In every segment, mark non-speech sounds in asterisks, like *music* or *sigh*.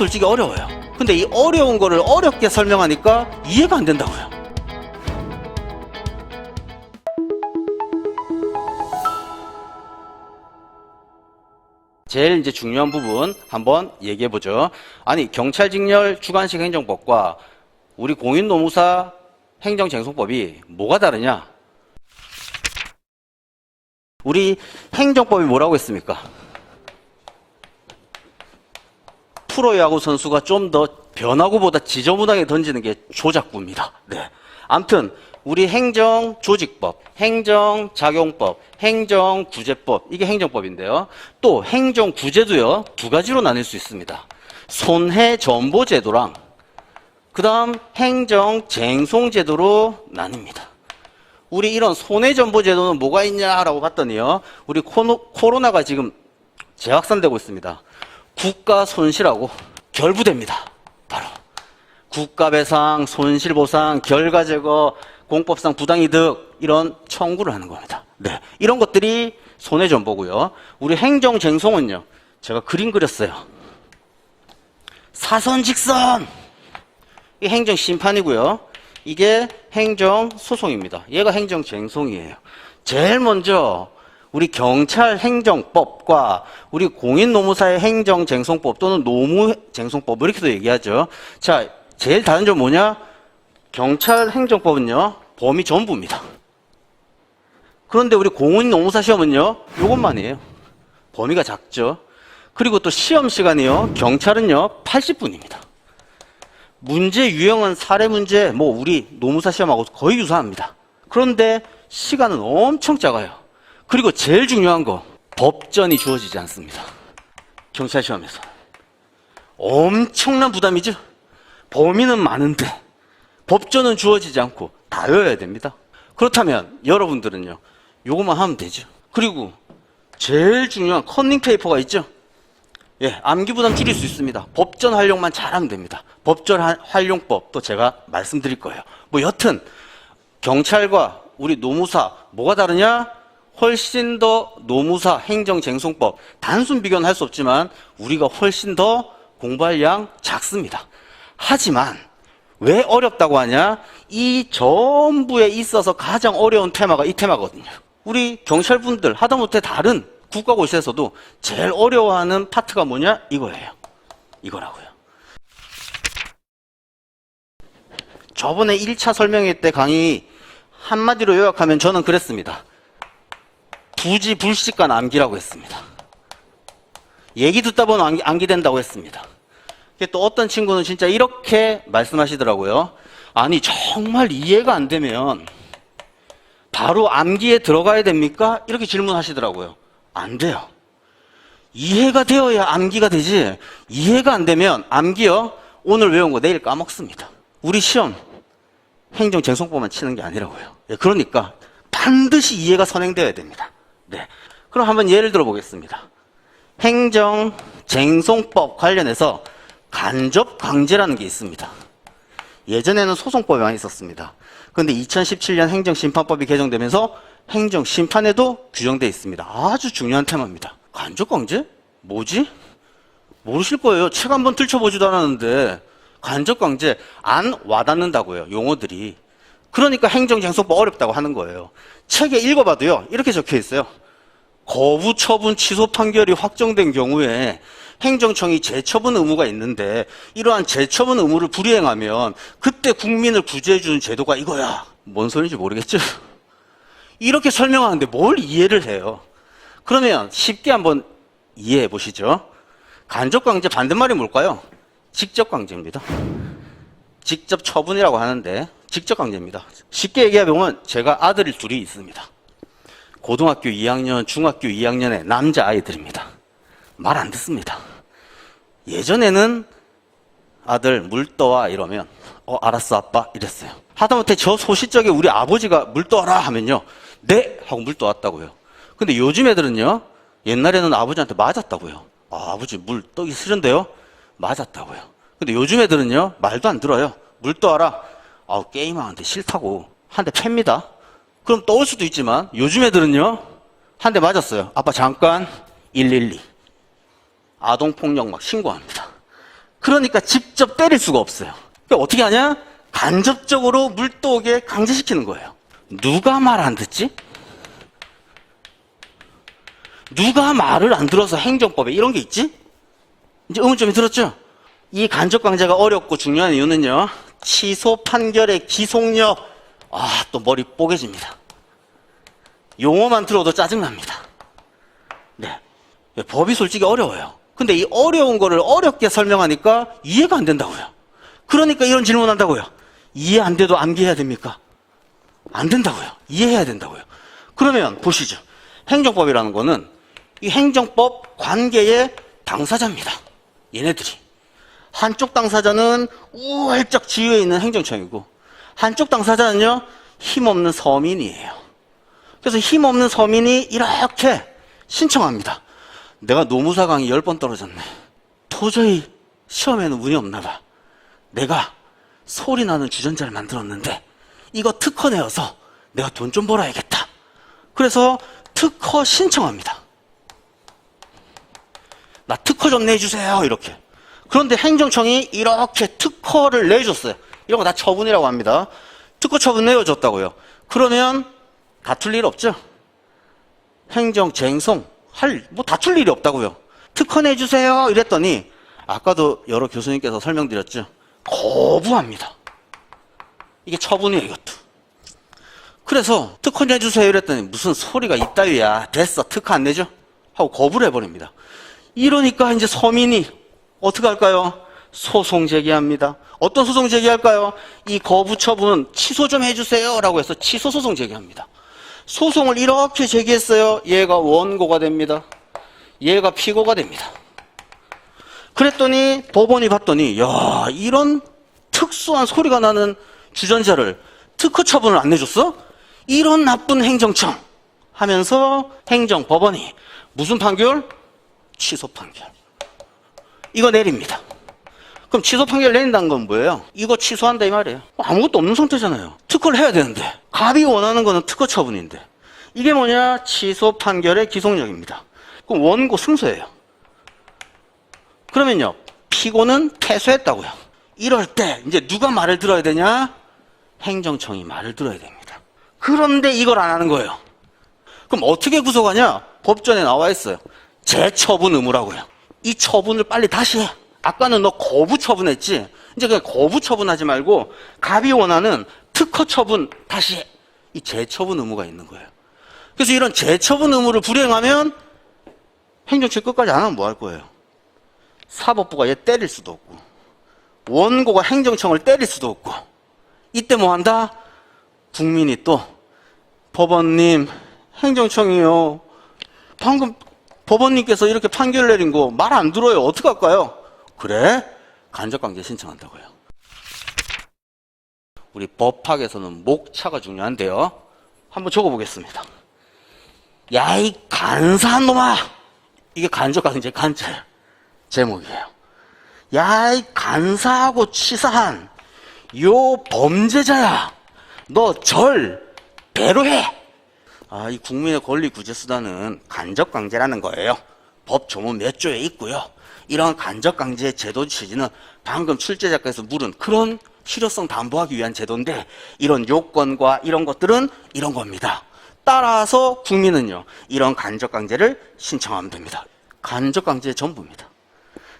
솔직히 어려워요. 근데 이 어려운 거를 어렵게 설명하니까 이해가 안 된다고요. 제일 이제 중요한 부분 한번 얘기해 보죠. 아니 경찰 직렬 주관식 행정법과 우리 공인노무사 행정쟁송법이 뭐가 다르냐? 우리 행정법이 뭐라고 했습니까? 프로 야구 선수가 좀 더 변화구보다 지저분하게 던지는 게 조작구입니다. 네. 암튼 우리 행정 조직법, 행정 작용법, 행정 구제법 이게 행정법인데요. 또 행정 구제도요 두 가지로 나눌 수 있습니다. 손해 전보 제도랑 그 다음 행정 쟁송 제도로 나뉩니다. 우리 이런 손해 전보 제도는 뭐가 있냐라고 봤더니요. 우리 코노, 코로나가 지금 재확산되고 있습니다. 국가 손실하고 결부됩니다. 바로 국가배상, 손실보상, 결과제거, 공법상 부당이득 이런 청구를 하는 겁니다. 네, 이런 것들이 손해전보고요. 우리 행정쟁송은요. 제가 그림 그렸어요. 사선직선 이게 행정심판이고요. 이게 행정소송입니다. 얘가 행정쟁송이에요. 제일 먼저 우리 경찰 행정법과 우리 공인노무사의 행정쟁송법 또는 노무쟁송법 이렇게도 얘기하죠. 자, 제일 다른 점 뭐냐? 경찰 행정법은요. 범위 전부입니다. 그런데 우리 공인노무사 시험은요. 요것만이에요. 범위가 작죠. 그리고 또 시험 시간이요. 경찰은요. 80분입니다. 문제 유형은 사례 문제, 뭐 우리 노무사 시험하고 거의 유사합니다. 그런데 시간은 엄청 작아요. 그리고 제일 중요한 거 법전이 주어지지 않습니다. 경찰 시험에서 엄청난 부담이죠. 범위는 많은데 법전은 주어지지 않고 다 외워야 됩니다. 그렇다면 여러분들은요, 요것만 하면 되죠. 그리고 제일 중요한 컨닝 페이퍼가 있죠. 예, 암기 부담 줄일 수 있습니다. 법전 활용만 잘하면 됩니다. 법전 하- 활용법도 제가 말씀드릴 거예요. 뭐 여튼 경찰과 우리 노무사 뭐가 다르냐? 훨씬 더 노무사 행정쟁송법 단순 비교는 할 수 없지만 우리가 훨씬 더 공부할 양 작습니다. 하지만 왜 어렵다고 하냐? 이 전부에 있어서 가장 어려운 테마가 이 테마거든요. 우리 경찰분들 하다못해 다른 국가고시에서도 제일 어려워하는 파트가 뭐냐? 이거예요. 이거라고요. 저번에 1차 설명회 때 강의 한마디로 요약하면 저는 그랬습니다. 부지 불식간 암기라고 했습니다. 얘기 듣다 보면 암기, 암기된다고 했습니다. 또 어떤 친구는 진짜 이렇게 말씀하시더라고요. 아니, 정말 이해가 안 되면 바로 암기에 들어가야 됩니까? 이렇게 질문하시더라고요. 안 돼요. 이해가 되어야 암기가 되지. 이해가 안 되면 암기요. 오늘 외운 거 내일 까먹습니다. 우리 시험 행정 쟁송법만 치는 게 아니라고요. 예, 그러니까 반드시 이해가 선행되어야 됩니다. 네. 그럼 한번 예를 들어 보겠습니다. 행정 쟁송법 관련해서 간접 강제라는 게 있습니다. 예전에는 소송법이 많이 있었습니다. 그런데 2017년 행정심판법이 개정되면서 행정심판에도 규정되어 있습니다. 아주 중요한 테마입니다. 간접 강제? 뭐지? 모르실 거예요. 책 한번 들춰보지도 않았는데 간접 강제 안 와닿는다고요. 용어들이. 그러니까 행정쟁송법 어렵다고 하는 거예요. 책에 읽어봐도요. 이렇게 적혀 있어요. 거부 처분 취소 판결이 확정된 경우에 행정청이 재처분 의무가 있는데 이러한 재처분 의무를 불이행하면 그때 국민을 구제해 주는 제도가 이거야. 뭔 소리인지 모르겠죠? *laughs* 이렇게 설명하는데 뭘 이해를 해요? 그러면 쉽게 한번 이해해 보시죠. 간접 강제 반대말이 뭘까요? 직접 강제입니다. 직접 처분이라고 하는데 직접 강제입니다. 쉽게 얘기해보면 제가 아들이 둘이 있습니다. 고등학교 2학년, 중학교 2학년의 남자 아이들입니다. 말 안 듣습니다. 예전에는 아들 물 떠와 이러면 어 알았어 아빠 이랬어요. 하다못해 저 소시적에 우리 아버지가 물 떠와라 하면요 네 하고 물 떠왔다고요. 근데 요즘 애들은요 옛날에는 아버지한테 맞았다고요. 아, 아버지 물 떠기 싫은데요 맞았다고요. 근데 요즘 애들은요 말도 안 들어요. 물 떠와라. 아 게임하는데 싫다고 한 대 팹니다. 그럼 떠올 수도 있지만 요즘 애들은요 한 대 맞았어요. 아빠 잠깐 112 아동폭력 막 신고합니다. 그러니까 직접 때릴 수가 없어요. 그러니까 어떻게 하냐? 간접적으로 물도게 강제시키는 거예요. 누가 말 안 듣지? 누가 말을 안 들어서 행정법에 이런 게 있지? 이제 의문점이 들었죠? 이 간접 강제가 어렵고 중요한 이유는요. 취소 판결의 기속력. 아, 또 머리 뽀개집니다. 용어만 들어도 짜증납니다. 네. 법이 솔직히 어려워요. 근데 이 어려운 거를 어렵게 설명하니까 이해가 안 된다고요. 그러니까 이런 질문 한다고요. 이해 안 돼도 암기해야 됩니까? 안 된다고요. 이해해야 된다고요. 그러면 보시죠. 행정법이라는 거는 이 행정법 관계의 당사자입니다. 얘네들이. 한쪽 당사자는 우월적 지위에 있는 행정청이고 한쪽 당사자는요 힘없는 서민이에요. 그래서 힘없는 서민이 이렇게 신청합니다. 내가 노무사 강의 10번 떨어졌네. 도저히 시험에는 운이 없나 봐. 내가 소리 나는 주전자를 만들었는데 이거 특허 내어서 내가 돈 좀 벌어야겠다. 그래서 특허 신청합니다. 나 특허 좀 내주세요. 이렇게. 그런데 행정청이 이렇게 특허를 내줬어요. 이런 거 다 처분이라고 합니다. 특허 처분 내어줬다고요. 그러면 다툴 일 없죠? 행정 쟁송 할 뭐 다툴 일이 없다고요. 특허 내주세요. 이랬더니 아까도 여러 교수님께서 설명드렸죠. 거부합니다. 이게 처분이에요, 이것도. 그래서 특허 내주세요. 이랬더니 무슨 소리가 이따위야. 됐어. 특허 안 내죠? 하고 거부를 해버립니다. 이러니까 이제 서민이 어떻게 할까요? 소송 제기합니다. 어떤 소송 제기할까요? 이 거부 처분 취소 좀 해주세요. 라고 해서 취소 소송 제기합니다. 소송을 이렇게 제기했어요. 얘가 원고가 됩니다. 얘가 피고가 됩니다. 그랬더니 법원이 봤더니 야 이런 특수한 소리가 나는 주전자를 특허 처분을 안 내줬어? 이런 나쁜 행정청 하면서 행정법원이 무슨 판결? 취소 판결. 이거 내립니다. 그럼 취소 판결 내린다는 건 뭐예요? 이거 취소한다 이 말이에요. 아무것도 없는 상태잖아요. 특허를 해야 되는데 갑이 원하는 거는 특허 처분인데 이게 뭐냐? 취소 판결의 기속력입니다. 그럼 원고 승소예요. 그러면요 피고는 패소했다고요. 이럴 때 이제 누가 말을 들어야 되냐? 행정청이 말을 들어야 됩니다. 그런데 이걸 안 하는 거예요. 그럼 어떻게 구속하냐? 법전에 나와 있어요. 재처분 의무라고요. 이 처분을 빨리 다시 해. 아까는 너 거부 처분했지. 이제 그냥 거부 처분하지 말고 갑이 원하는 특허 처분 다시 해. 이 재처분 의무가 있는 거예요. 그래서 이런 재처분 의무를 불이행하면 행정처 끝까지 안 하면 뭐 할 거예요? 사법부가 얘 때릴 수도 없고 원고가 행정청을 때릴 수도 없고 이때 뭐 한다? 국민이 또 법원님 행정청이요 방금 법원님께서 이렇게 판결 내린 거 말 안 들어요 어떻게 할까요? 그래? 간접강제 신청한다고요 우리 법학에서는 목차가 중요한데요 한번 적어보겠습니다 야 이 간사한 놈아 이게 간접강제 간자예요 제목이에요. 야, 이 간사하고 치사한 요 범죄자야. 너 절 배로해. 아, 이 국민의 권리 구제 수단은 간접 강제라는 거예요. 법 조문 몇 조에 있고요. 이런 간접 강제 제도 취지는 방금 출제자께서 물은 그런 실효성 담보하기 위한 제도인데 이런 요건과 이런 것들은 이런 겁니다. 따라서 국민은요, 이런 간접 강제를 신청하면 됩니다. 간접 강제의 전부입니다.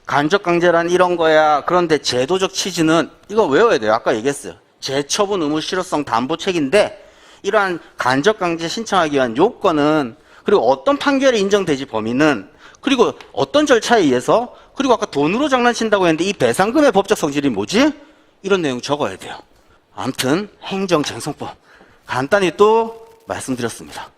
간접 강제란 이런 거야. 그런데 제도적 취지는 이거 외워야 돼요. 아까 얘기했어요. 재처분 의무 실효성 담보책인데 이러한 간접 강제 신청하기 위한 요건은 그리고 어떤 판결이 인정되지 범위는 그리고 어떤 절차에 의해서 그리고 아까 돈으로 장난친다고 했는데 이 배상금의 법적 성질이 뭐지? 이런 내용 적어야 돼요. 아무튼 행정쟁송법 간단히 또 말씀드렸습니다.